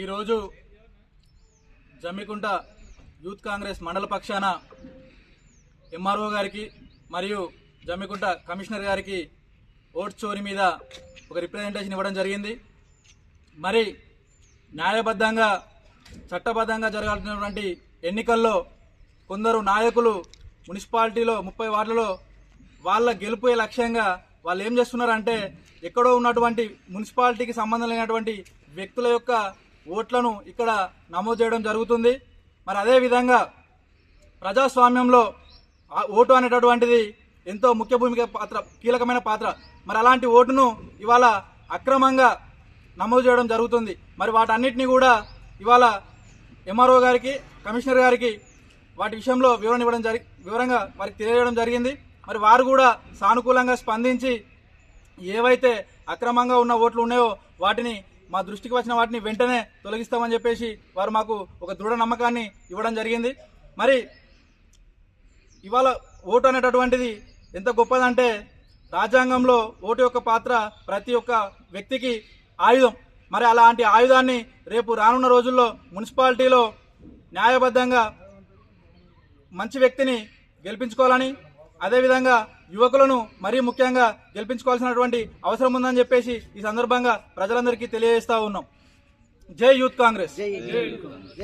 ఈరోజు జమ్మికుంట యూత్ కాంగ్రెస్ మండల పక్షాన ఎంఆర్ఓ గారికి మరియు జమ్మికుంట కమిషనర్ గారికి ఓట్ చోరీ మీద ఒక రిప్రజెంటేషన్ ఇవ్వడం జరిగింది. మరి న్యాయబద్ధంగా చట్టబద్ధంగా జరగాల్సినటువంటి ఎన్నికల్లో కొందరు నాయకులు మున్సిపాలిటీలో ముప్పై వార్డులలో వాళ్ళ గెలుపే లక్ష్యంగా వాళ్ళు ఏం చేస్తున్నారంటే ఎక్కడో ఉన్నటువంటి మున్సిపాలిటీకి సంబంధం లేనటువంటి వ్యక్తుల యొక్క ఓట్లను ఇక్కడ నమోదు చేయడం జరుగుతుంది. మరి అదే విధంగా ప్రజాస్వామ్యంలో ఆ ఓటు అనేటటువంటిది ఎంతో ముఖ్య భూమిక పాత్ర కీలకమైన పాత్ర. మరి అలాంటి ఓటును ఇవాళ అక్రమంగా నమోదు చేయడం జరుగుతుంది. మరి వాటన్నిటిని కూడా ఇవాళ ఎంఆర్ఓ గారికి కమిషనర్ గారికి వాటి విషయంలో వివరణ ఇవ్వడం జరి వివరంగా వారికి తెలియజేయడం జరిగింది. మరి వారు కూడా సానుకూలంగా స్పందించి ఏవైతే అక్రమంగా ఉన్న ఓట్లు ఉన్నాయో వాటిని మా దృష్టికి వచ్చిన వాటిని వెంటనే తొలగిస్తామని చెప్పేసి వారు మాకు ఒక దృఢ నమ్మకాన్ని ఇవ్వడం జరిగింది. మరి ఇవాళ ఓటు అనేటటువంటిది ఎంత గొప్పదంటే రాజ్యాంగంలో ఓటు యొక్క పాత్ర ప్రతి ఒక్క వ్యక్తికి ఆయుధం. మరి అలాంటి ఆయుధాన్ని రేపు రానున్న రోజుల్లో మున్సిపాలిటీలో న్యాయబద్ధంగా మంచి వ్యక్తిని గెలిపించుకోవాలని అదేవిధంగా యువకులను మరీ ముఖ్యంగా గెలిపించుకోవాల్సినటువంటి అవసరం ఉందని చెప్పేసి ఈ సందర్భంగా ప్రజలందరికీ తెలియజేస్తా ఉన్నాం. జై యూత్ కాంగ్రెస్.